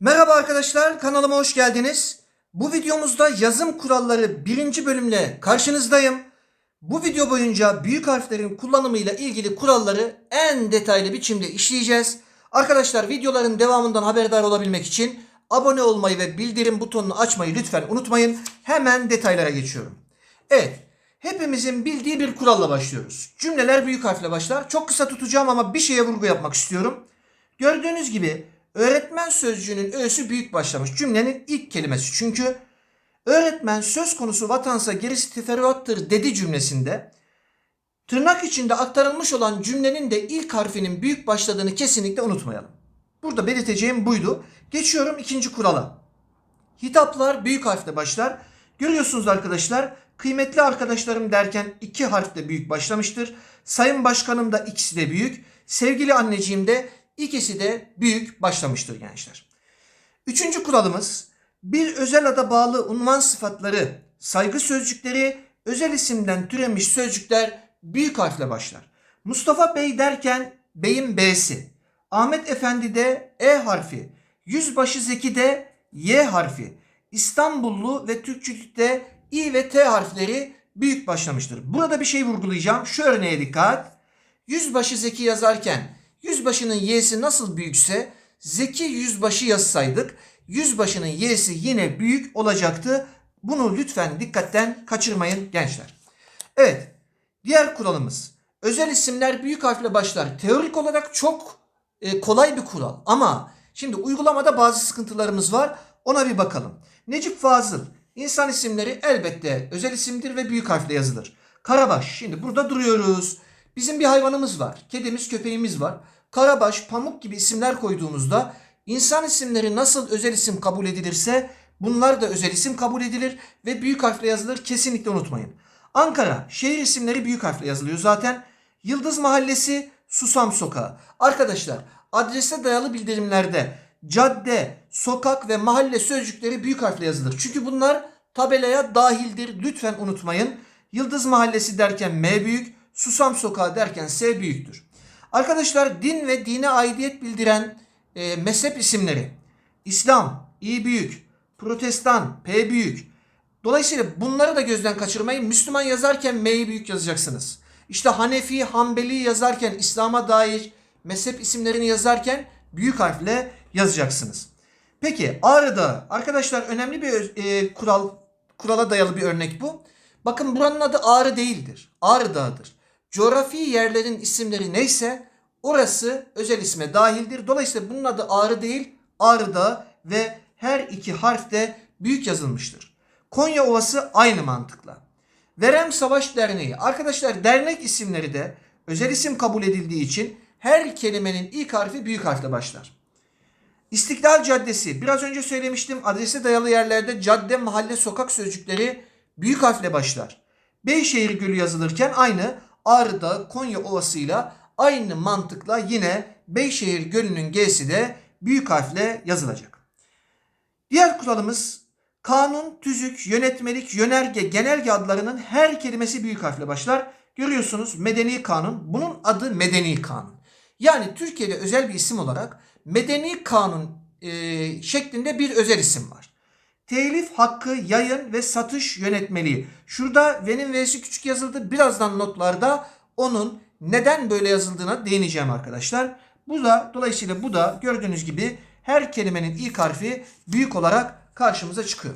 Merhaba arkadaşlar, kanalıma hoş geldiniz. Bu videomuzda yazım kuralları birinci bölümle karşınızdayım. Bu video boyunca büyük harflerin kullanımıyla ilgili kuralları en detaylı biçimde işleyeceğiz. Arkadaşlar videoların devamından haberdar olabilmek için abone olmayı ve bildirim butonunu açmayı lütfen unutmayın. Hemen detaylara geçiyorum. Evet, hepimizin bildiği bir kuralla başlıyoruz. Cümleler büyük harfle başlar. Çok kısa tutacağım ama bir şeye vurgu yapmak istiyorum. Gördüğünüz gibi öğretmen sözcüğünün öğüsü büyük başlamış. Cümlenin ilk kelimesi. Çünkü öğretmen söz konusu vatansa gerisi teferruattır dedi cümlesinde tırnak içinde aktarılmış olan cümlenin de ilk harfinin büyük başladığını kesinlikle unutmayalım. Burada belirteceğim buydu. Geçiyorum ikinci kurala. Hitaplar büyük harfle başlar. Görüyorsunuz arkadaşlar kıymetli arkadaşlarım derken iki harfle büyük başlamıştır. Sayın başkanım da ikisi de büyük. Sevgili anneciğim de ikisi de büyük başlamıştır gençler. Üçüncü kuralımız bir özel ada bağlı unvan sıfatları, saygı sözcükleri, özel isimden türemiş sözcükler büyük harfle başlar. Mustafa Bey derken beyin B'si, Ahmet Efendi de E harfi, Yüzbaşı Zeki de Y harfi, İstanbullu ve Türkçülükte İ ve T harfleri büyük başlamıştır. Burada bir şey vurgulayacağım. Şu örneğe dikkat. Yüzbaşı Zeki yazarken yüzbaşının y'si nasıl büyükse Zeki yüzbaşı yazsaydık yüzbaşının y'si yine büyük olacaktı. Bunu lütfen dikkatten kaçırmayın gençler. Evet diğer kuralımız özel isimler büyük harfle başlar. Teorik olarak çok e, kolay bir kural ama şimdi uygulamada bazı sıkıntılarımız var. Ona bir bakalım. Necip Fazıl insan isimleri elbette özel isimdir ve büyük harfle yazılır. Karabaş şimdi burada duruyoruz. Bizim bir hayvanımız var. Kedimiz, köpeğimiz var. Karabaş, Pamuk gibi isimler koyduğumuzda insan isimleri nasıl özel isim kabul edilirse bunlar da özel isim kabul edilir ve büyük harfle yazılır. Kesinlikle unutmayın. Ankara, şehir isimleri büyük harfle yazılıyor zaten. Yıldız Mahallesi, Susam Sokağı. Arkadaşlar, adrese dayalı bildirimlerde cadde, sokak ve mahalle sözcükleri büyük harfle yazılır. Çünkü bunlar tabelaya dahildir. Lütfen unutmayın. Yıldız Mahallesi derken M büyük, Susam Sokağı derken S büyüktür. Arkadaşlar din ve dine aidiyet bildiren e, mezhep isimleri İslam, İ büyük, Protestan, P büyük. Dolayısıyla bunları da gözden kaçırmayın. Müslüman yazarken M'yi büyük yazacaksınız. İşte Hanefi, Hanbeli yazarken İslam'a dair mezhep isimlerini yazarken büyük harfle yazacaksınız. Peki Ağrı'da arkadaşlar önemli bir e, kural kurala dayalı bir örnek bu. Bakın buranın adı Ağrı değildir. Ağrı Dağı'dır. Coğrafi yerlerin isimleri neyse orası özel isme dahildir. Dolayısıyla bunun adı Ağrı değil Ağrı ve her iki harf de büyük yazılmıştır. Konya Ovası aynı mantıkla. Verem Savaş Derneği. Arkadaşlar dernek isimleri de özel isim kabul edildiği için her kelimenin ilk harfi büyük harfle başlar. İstiklal Caddesi. Biraz önce söylemiştim. Adrese dayalı yerlerde cadde, mahalle, sokak sözcükleri büyük harfle başlar. Beyşehir Gölü yazılırken aynı Ağrı'da Konya Ovası'yla aynı mantıkla yine Beyşehir Gölü'nün G'si de büyük harfle yazılacak. Diğer kuralımız kanun, tüzük, yönetmelik, yönerge, genelge adlarının her kelimesi büyük harfle başlar. Görüyorsunuz medeni kanun. Bunun adı medeni kanun. Yani Türkiye'de özel bir isim olarak medeni kanun e, şeklinde bir özel isim var. Telif hakkı, yayın ve satış yönetmeliği. Şurada ve'nin v'si küçük yazıldı. Birazdan notlarda onun neden böyle yazıldığına değineceğim arkadaşlar. Bu da dolayısıyla bu da gördüğünüz gibi her kelimenin ilk harfi büyük olarak karşımıza çıkıyor.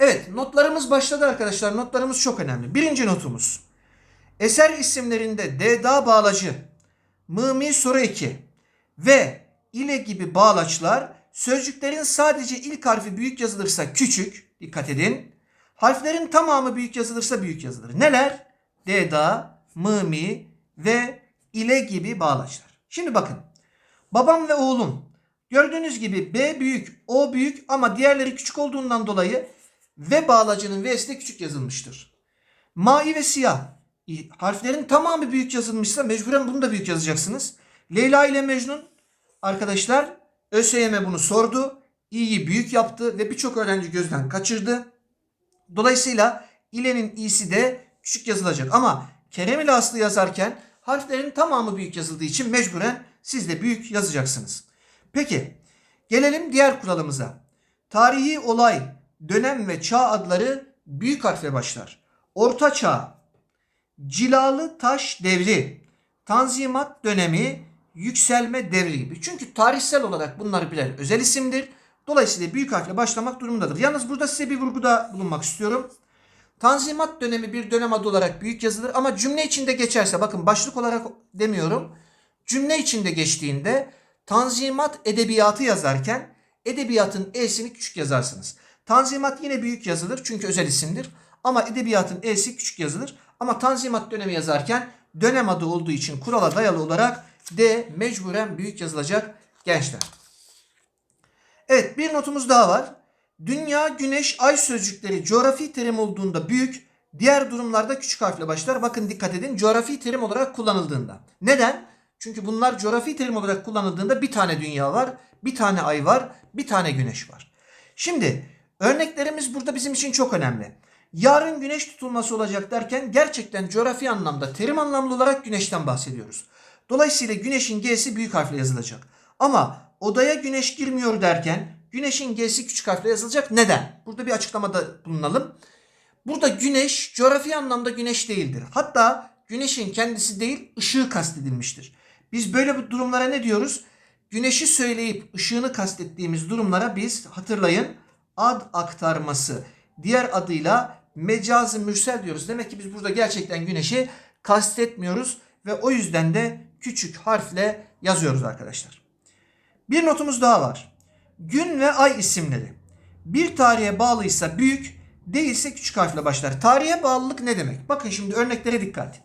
Evet notlarımız başladı arkadaşlar. Notlarımız çok önemli. Birinci notumuz. Eser isimlerinde D dağ bağlacı, mı soru eki ve ile gibi bağlaçlar sözcüklerin sadece ilk harfi büyük yazılırsa küçük, dikkat edin. Harflerin tamamı büyük yazılırsa büyük yazılır. Neler? D dağ, mı mi ve ile gibi bağlaçlar. Şimdi bakın. Babam ve oğlum. Gördüğünüz gibi B büyük, O büyük ama diğerleri küçük olduğundan dolayı ve bağlacının V'si de küçük yazılmıştır. Mavi ve siyah. Harflerin tamamı büyük yazılmışsa mecburen bunu da büyük yazacaksınız. Leyla ile Mecnun arkadaşlar ÖSYM bunu sordu. İ'yi büyük yaptı ve birçok öğrenci gözden kaçırdı. Dolayısıyla ilenin i'si de küçük yazılacak. Ama Kerem ile Aslı yazarken harflerin tamamı büyük yazıldığı için mecburen siz de büyük yazacaksınız. Peki Gelelim diğer kuralımıza. Tarihi olay, dönem ve çağ adları büyük harfle başlar. Orta Çağ, Cilalı Taş Devri, Tanzimat dönemi, yükselme devri gibi. Çünkü tarihsel olarak bunlar birer özel isimdir. Dolayısıyla büyük harfle başlamak durumundadır. Yalnız burada size bir vurguda bulunmak istiyorum. Tanzimat dönemi bir dönem adı olarak büyük yazılır ama cümle içinde geçerse bakın başlık olarak demiyorum. Cümle içinde geçtiğinde Tanzimat edebiyatı yazarken edebiyatın e'sini küçük yazarsınız. Tanzimat yine büyük yazılır çünkü özel isimdir. Ama edebiyatın e'si küçük yazılır. Ama Tanzimat dönemi yazarken dönem adı olduğu için kurala dayalı olarak D mecburen büyük yazılacak gençler. Evet bir notumuz daha var. Dünya, güneş, ay sözcükleri coğrafi terim olduğunda büyük, diğer durumlarda küçük harfle başlar. Bakın dikkat edin coğrafi terim olarak kullanıldığında. Neden? Çünkü bunlar coğrafi terim olarak kullanıldığında bir tane dünya var, bir tane ay var, bir tane güneş var. Şimdi örneklerimiz burada bizim için çok önemli. Yarın güneş tutulması olacak derken gerçekten coğrafi anlamda terim anlamlı olarak güneşten bahsediyoruz. Dolayısıyla güneşin G'si büyük harfle yazılacak. Ama odaya güneş girmiyor derken güneşin G'si küçük harfle yazılacak. Neden? Burada bir açıklamada bulunalım. Burada güneş coğrafi anlamda güneş değildir. Hatta güneşin kendisi değil ışığı kastedilmiştir. Biz böyle bu durumlara ne diyoruz? Güneşi söyleyip ışığını kastettiğimiz durumlara biz hatırlayın ad aktarması diğer adıyla mecazı mürsel diyoruz. Demek ki biz burada gerçekten güneşi kastetmiyoruz ve o yüzden de küçük harfle yazıyoruz arkadaşlar. Bir notumuz daha var. Gün ve ay isimleri. Bir tarihe bağlıysa büyük, değilse küçük harfle başlar. Tarihe bağlılık ne demek? Bakın şimdi örneklere dikkat.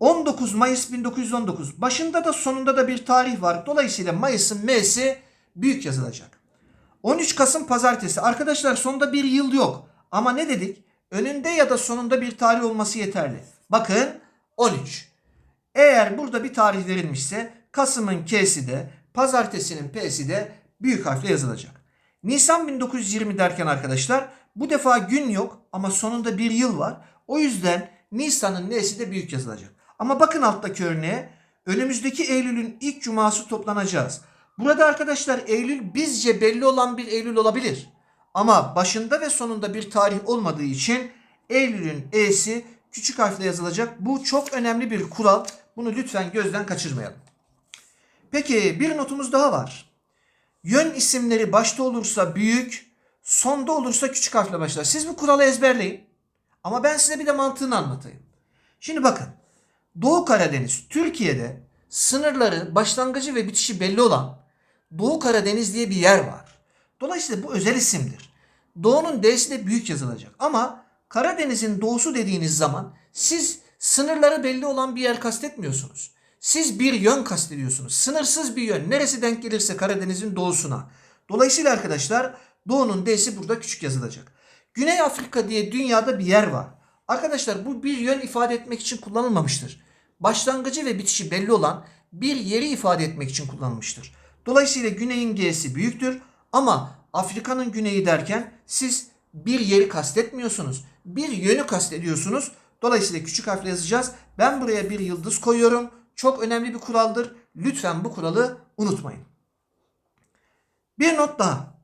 19 Mayıs 1919. Başında da sonunda da bir tarih var. Dolayısıyla Mayıs'ın M'si büyük yazılacak. 13 Kasım pazartesi. Arkadaşlar sonunda bir yıl yok. Ama ne dedik? Önünde ya da sonunda bir tarih olması yeterli. Bakın 13. Eğer burada bir tarih verilmişse Kasım'ın K'si de pazartesinin P'si de büyük harfle yazılacak. Nisan 1920 derken arkadaşlar bu defa gün yok ama sonunda bir yıl var. O yüzden Nisan'ın N'si de büyük yazılacak. Ama bakın alttaki örneğe önümüzdeki Eylül'ün ilk cuması toplanacağız. Burada arkadaşlar Eylül bizce belli olan bir Eylül olabilir. Ama başında ve sonunda bir tarih olmadığı için Eylül'ün E'si küçük harfle yazılacak. Bu çok önemli bir kural. Bunu lütfen gözden kaçırmayalım. Peki bir notumuz daha var. Yön isimleri başta olursa büyük, sonda olursa küçük harfle başlar. Siz bu kuralı ezberleyin. Ama ben size bir de mantığını anlatayım. Şimdi bakın. Doğu Karadeniz, Türkiye'de sınırları, başlangıcı ve bitişi belli olan Doğu Karadeniz diye bir yer var. Dolayısıyla bu özel isimdir. Doğu'nun D'si de büyük yazılacak. Ama Karadeniz'in doğusu dediğiniz zaman siz sınırları belli olan bir yer kastetmiyorsunuz. Siz bir yön kastediyorsunuz. Sınırsız bir yön. Neresi denk gelirse Karadeniz'in doğusuna. Dolayısıyla arkadaşlar Doğu'nun D'si burada küçük yazılacak. Güney Afrika diye dünyada bir yer var. Arkadaşlar bu bir yön ifade etmek için kullanılmamıştır. Başlangıcı ve bitişi belli olan bir yeri ifade etmek için kullanılmıştır. Dolayısıyla güneyin G'si büyüktür ama Afrika'nın güneyi derken siz bir yeri kastetmiyorsunuz. Bir yönü kastediyorsunuz. Dolayısıyla küçük harfle yazacağız. Ben buraya bir yıldız koyuyorum. Çok önemli bir kuraldır. Lütfen bu kuralı unutmayın. Bir not daha.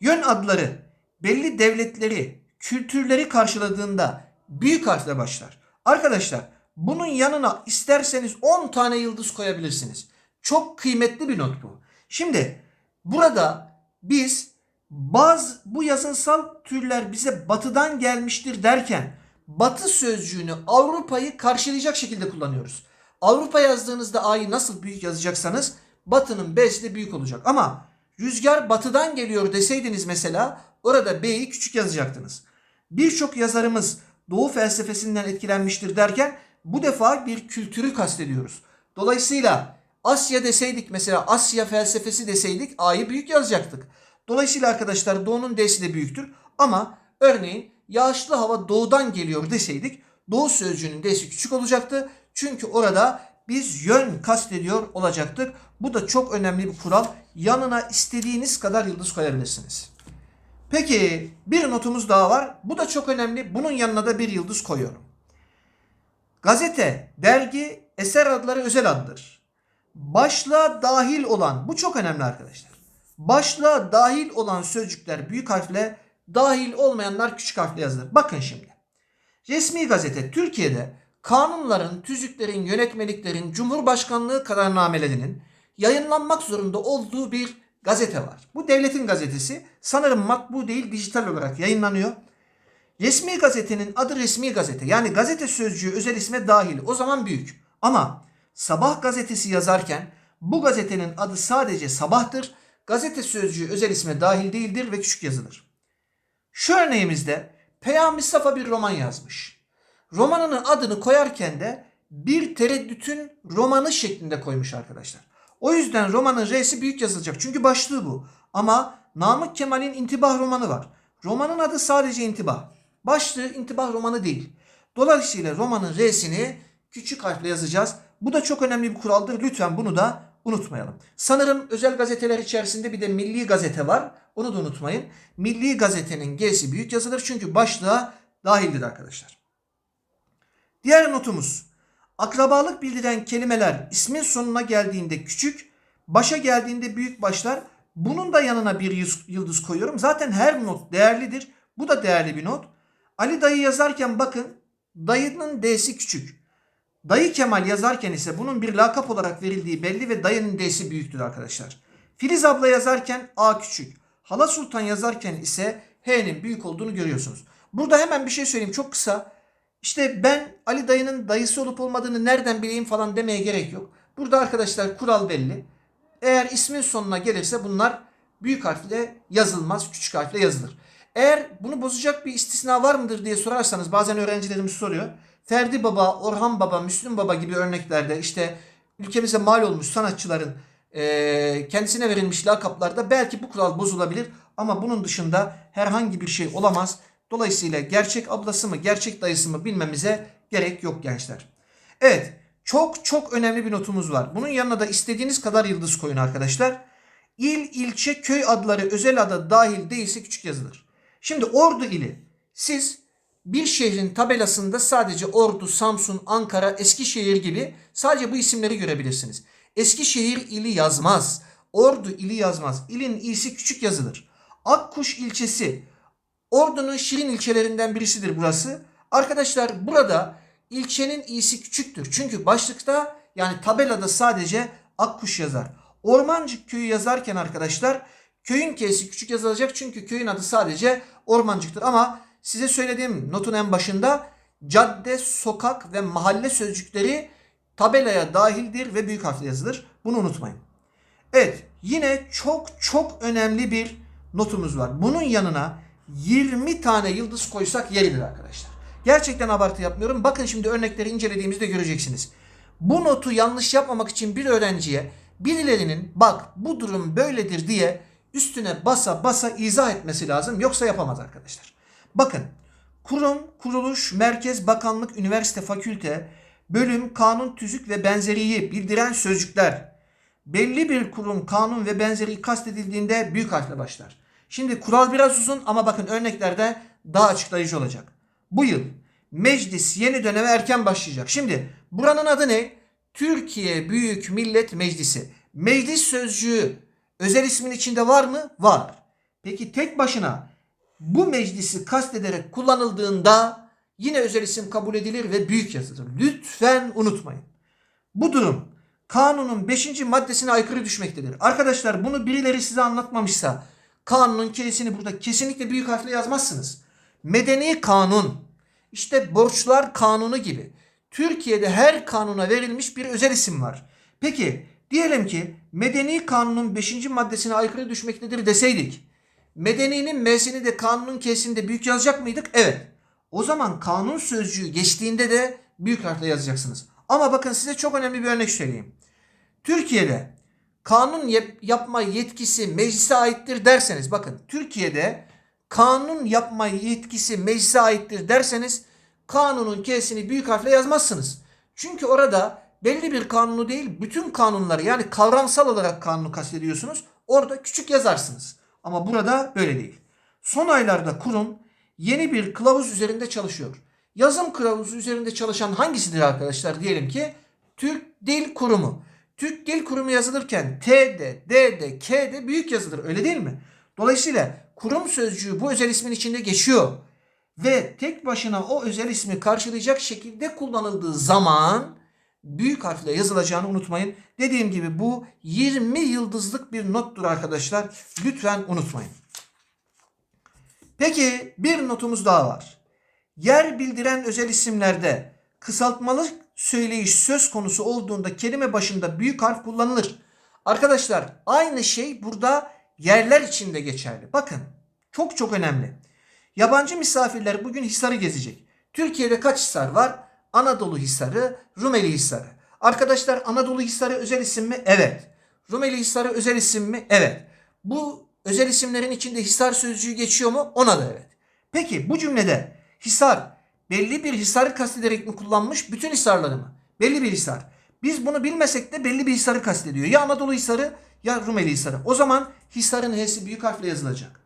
Yön adları belli devletleri, kültürleri karşıladığında büyük harfle başlar. Arkadaşlar bunun yanına isterseniz 10 tane yıldız koyabilirsiniz. Çok kıymetli bir not bu. Şimdi burada biz bazı bu yazınsal türler bize batıdan gelmiştir derken batı sözcüğünü Avrupa'yı karşılayacak şekilde kullanıyoruz. Avrupa yazdığınızda A'yı nasıl büyük yazacaksanız batının B'si de büyük olacak. Ama rüzgar batıdan geliyor deseydiniz mesela orada B'yi küçük yazacaktınız. Birçok yazarımız Doğu felsefesinden etkilenmiştir derken bu defa bir kültürü kastediyoruz. Dolayısıyla Asya deseydik mesela Asya felsefesi deseydik A'yı büyük yazacaktık. Dolayısıyla arkadaşlar Doğu'nun D'si de büyüktür. Ama örneğin yağışlı hava doğudan geliyor deseydik Doğu sözcüğünün D'si küçük olacaktı. Çünkü orada biz yön kastediyor olacaktık. Bu da çok önemli bir kural. Yanına istediğiniz kadar yıldız koyabilirsiniz. Peki bir notumuz daha var. Bu da çok önemli. Bunun yanına da bir yıldız koyuyorum. Gazete, dergi, eser adları özel addır. Başlığa dahil olan bu çok önemli arkadaşlar. Başlığa dahil olan sözcükler büyük harfle, dahil olmayanlar küçük harfle yazılır. Bakın şimdi. Resmi gazete Türkiye'de kanunların, tüzüklerin, yönetmeliklerin, cumhurbaşkanlığı kararnamelerinin yayınlanmak zorunda olduğu bir gazete var. Bu devletin gazetesi. Sanırım matbu değil dijital olarak yayınlanıyor. Resmi gazetenin adı resmi gazete. Yani gazete sözcüğü özel isme dahil. O zaman büyük. Ama sabah gazetesi yazarken bu gazetenin adı sadece sabahtır. Gazete sözcüğü özel isme dahil değildir ve küçük yazılır. Şu örneğimizde Peyami Mustafa bir roman yazmış. Romanının adını koyarken de bir tereddütün romanı şeklinde koymuş arkadaşlar. O yüzden romanın R'si büyük yazılacak. Çünkü başlığı bu. Ama Namık Kemal'in intibah romanı var. Romanın adı sadece intibah. Başlığı intibah romanı değil. Dolayısıyla romanın R'sini küçük harfle yazacağız. Bu da çok önemli bir kuraldır. Lütfen bunu da unutmayalım. Sanırım özel gazeteler içerisinde bir de Milli Gazete var. Onu da unutmayın. Milli Gazete'nin G'si büyük yazılır çünkü başlığa dahildir arkadaşlar. Diğer notumuz. Akrabalık bildiren kelimeler ismin sonuna geldiğinde küçük, başa geldiğinde büyük başlar. Bunun da yanına bir yıldız koyuyorum. Zaten her not değerlidir. Bu da değerli bir not. Ali dayı yazarken bakın dayının D'si küçük. Dayı Kemal yazarken ise bunun bir lakap olarak verildiği belli ve dayının D'si büyüktür arkadaşlar. Filiz abla yazarken A küçük. Hala Sultan yazarken ise H'nin büyük olduğunu görüyorsunuz. Burada hemen bir şey söyleyeyim çok kısa. İşte ben Ali dayının dayısı olup olmadığını nereden bileyim falan demeye gerek yok. Burada arkadaşlar kural belli. Eğer ismin sonuna gelirse bunlar büyük harfle yazılmaz, küçük harfle yazılır. Eğer bunu bozacak bir istisna var mıdır diye sorarsanız bazen öğrencilerimiz soruyor. Ferdi Baba, Orhan Baba, Müslüm Baba gibi örneklerde işte ülkemize mal olmuş sanatçıların eee, kendisine verilmiş lakaplarda belki bu kural bozulabilir ama bunun dışında herhangi bir şey olamaz. Dolayısıyla gerçek ablası mı, gerçek dayısı mı bilmemize gerek yok gençler. Evet, çok çok önemli bir notumuz var. Bunun yanına da istediğiniz kadar yıldız koyun arkadaşlar. İl, ilçe, köy adları özel ada dahil değilse küçük yazılır. Şimdi Ordu ili. Siz bir şehrin tabelasında sadece Ordu, Samsun, Ankara, Eskişehir gibi sadece bu isimleri görebilirsiniz. Eskişehir ili yazmaz. Ordu ili yazmaz. İlin iyisi küçük yazılır. Akkuş ilçesi Ordu'nun şirin ilçelerinden birisidir burası. Arkadaşlar burada ilçenin iyisi küçüktür. Çünkü başlıkta yani tabelada sadece Akkuş yazar. Ormancık köyü yazarken arkadaşlar köyün K'si küçük yazılacak çünkü köyün adı sadece Ormancık'tır. Ama size söylediğim notun en başında cadde, sokak ve mahalle sözcükleri tabelaya dahildir ve büyük harfle yazılır. Bunu unutmayın. Evet yine çok çok önemli bir notumuz var. Bunun yanına 20 tane yıldız koysak yeridir arkadaşlar. Gerçekten abartı yapmıyorum. Bakın şimdi örnekleri incelediğimizde göreceksiniz. Bu notu yanlış yapmamak için bir öğrenciye birilerinin bak bu durum böyledir diye üstüne basa basa izah etmesi lazım. Yoksa yapamaz arkadaşlar. Bakın kurum, kuruluş, merkez, bakanlık, üniversite, fakülte, bölüm, kanun, tüzük ve benzeriyi bildiren sözcükler belli bir kurum, kanun ve benzeri kastedildiğinde büyük harfle başlar. Şimdi kural biraz uzun ama bakın örneklerde daha açıklayıcı olacak. Bu yıl meclis yeni döneme erken başlayacak. Şimdi buranın adı ne? Türkiye Büyük Millet Meclisi. Meclis sözcüğü özel ismin içinde var mı? Var. Peki tek başına bu meclisi kastederek kullanıldığında yine özel isim kabul edilir ve büyük yazılır. Lütfen unutmayın. Bu durum kanunun 5. maddesine aykırı düşmektedir. Arkadaşlar bunu birileri size anlatmamışsa kanunun kelisini burada kesinlikle büyük harfle yazmazsınız. Medeni kanun, işte borçlar kanunu gibi. Türkiye'de her kanuna verilmiş bir özel isim var. Peki diyelim ki medeni kanunun 5. maddesine aykırı düşmektedir deseydik. Medeninin M'sini de kanunun K'sini de büyük yazacak mıydık? Evet. O zaman kanun sözcüğü geçtiğinde de büyük harfle yazacaksınız. Ama bakın size çok önemli bir örnek söyleyeyim. Türkiye'de kanun yap- yapma yetkisi meclise aittir derseniz bakın Türkiye'de kanun yapma yetkisi meclise aittir derseniz kanunun K'sini büyük harfle yazmazsınız. Çünkü orada belli bir kanunu değil bütün kanunları yani kavramsal olarak kanunu kastediyorsunuz. Orada küçük yazarsınız. Ama burada böyle değil. Son aylarda kurum yeni bir kılavuz üzerinde çalışıyor. Yazım kılavuzu üzerinde çalışan hangisidir arkadaşlar? Diyelim ki Türk Dil Kurumu. Türk Dil Kurumu yazılırken T'de, D'de, K'de büyük yazılır öyle değil mi? Dolayısıyla kurum sözcüğü bu özel ismin içinde geçiyor. Ve tek başına o özel ismi karşılayacak şekilde kullanıldığı zaman büyük harfle yazılacağını unutmayın. Dediğim gibi bu 20 yıldızlık bir nottur arkadaşlar. Lütfen unutmayın. Peki bir notumuz daha var. Yer bildiren özel isimlerde kısaltmalı söyleyiş söz konusu olduğunda kelime başında büyük harf kullanılır. Arkadaşlar aynı şey burada yerler için de geçerli. Bakın çok çok önemli. Yabancı misafirler bugün Hisar'ı gezecek. Türkiye'de kaç Hisar var? Anadolu Hisarı, Rumeli Hisarı. Arkadaşlar Anadolu Hisarı özel isim mi? Evet. Rumeli Hisarı özel isim mi? Evet. Bu özel isimlerin içinde Hisar sözcüğü geçiyor mu? Ona da evet. Peki bu cümlede Hisar belli bir Hisar'ı kastederek mi kullanmış? Bütün Hisarları mı? Belli bir Hisar. Biz bunu bilmesek de belli bir Hisar'ı kastediyor. Ya Anadolu Hisarı ya Rumeli Hisarı. O zaman Hisar'ın H'si büyük harfle yazılacak.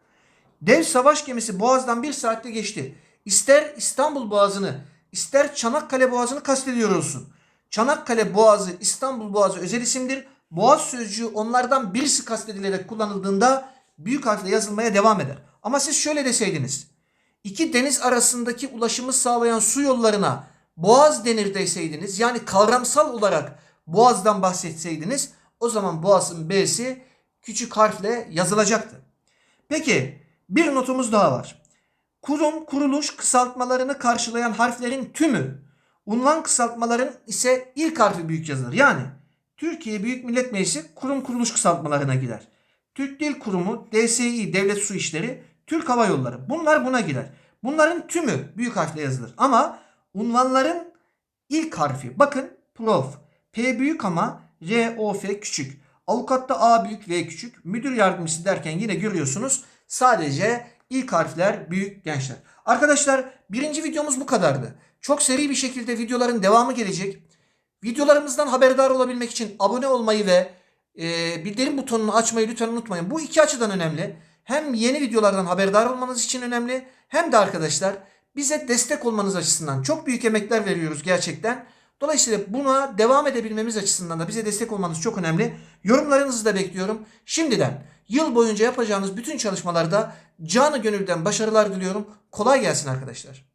Dev savaş gemisi Boğaz'dan bir saatte geçti. İster İstanbul Boğazı'nı, ister Çanakkale Boğazı'nı kastediyor olsun. Çanakkale Boğazı, İstanbul Boğazı özel isimdir. Boğaz sözcüğü onlardan birisi kastedilerek kullanıldığında büyük harfle yazılmaya devam eder. Ama siz şöyle deseydiniz. İki deniz arasındaki ulaşımı sağlayan su yollarına boğaz denir deseydiniz yani kavramsal olarak boğazdan bahsetseydiniz o zaman boğazın B'si küçük harfle yazılacaktı. Peki bir notumuz daha var. Kurum, kuruluş kısaltmalarını karşılayan harflerin tümü, unvan kısaltmaların ise ilk harfi büyük yazılır. Yani Türkiye Büyük Millet Meclisi kurum kuruluş kısaltmalarına girer. Türk Dil Kurumu, DSİ Devlet Su İşleri, Türk Hava Yolları. Bunlar buna girer. Bunların tümü büyük harfle yazılır. Ama unvanların ilk harfi bakın prof. P büyük ama R, O, F küçük. Avukatta A büyük, V küçük. Müdür yardımcısı derken yine görüyorsunuz sadece ilk harfler büyük gençler. Arkadaşlar birinci videomuz bu kadardı. Çok seri bir şekilde videoların devamı gelecek. Videolarımızdan haberdar olabilmek için abone olmayı ve e, bildirim butonunu açmayı lütfen unutmayın. Bu iki açıdan önemli. Hem yeni videolardan haberdar olmanız için önemli hem de arkadaşlar bize destek olmanız açısından çok büyük emekler veriyoruz gerçekten. Dolayısıyla buna devam edebilmemiz açısından da bize destek olmanız çok önemli. Yorumlarınızı da bekliyorum. Şimdiden yıl boyunca yapacağınız bütün çalışmalarda canı gönülden başarılar diliyorum. Kolay gelsin arkadaşlar.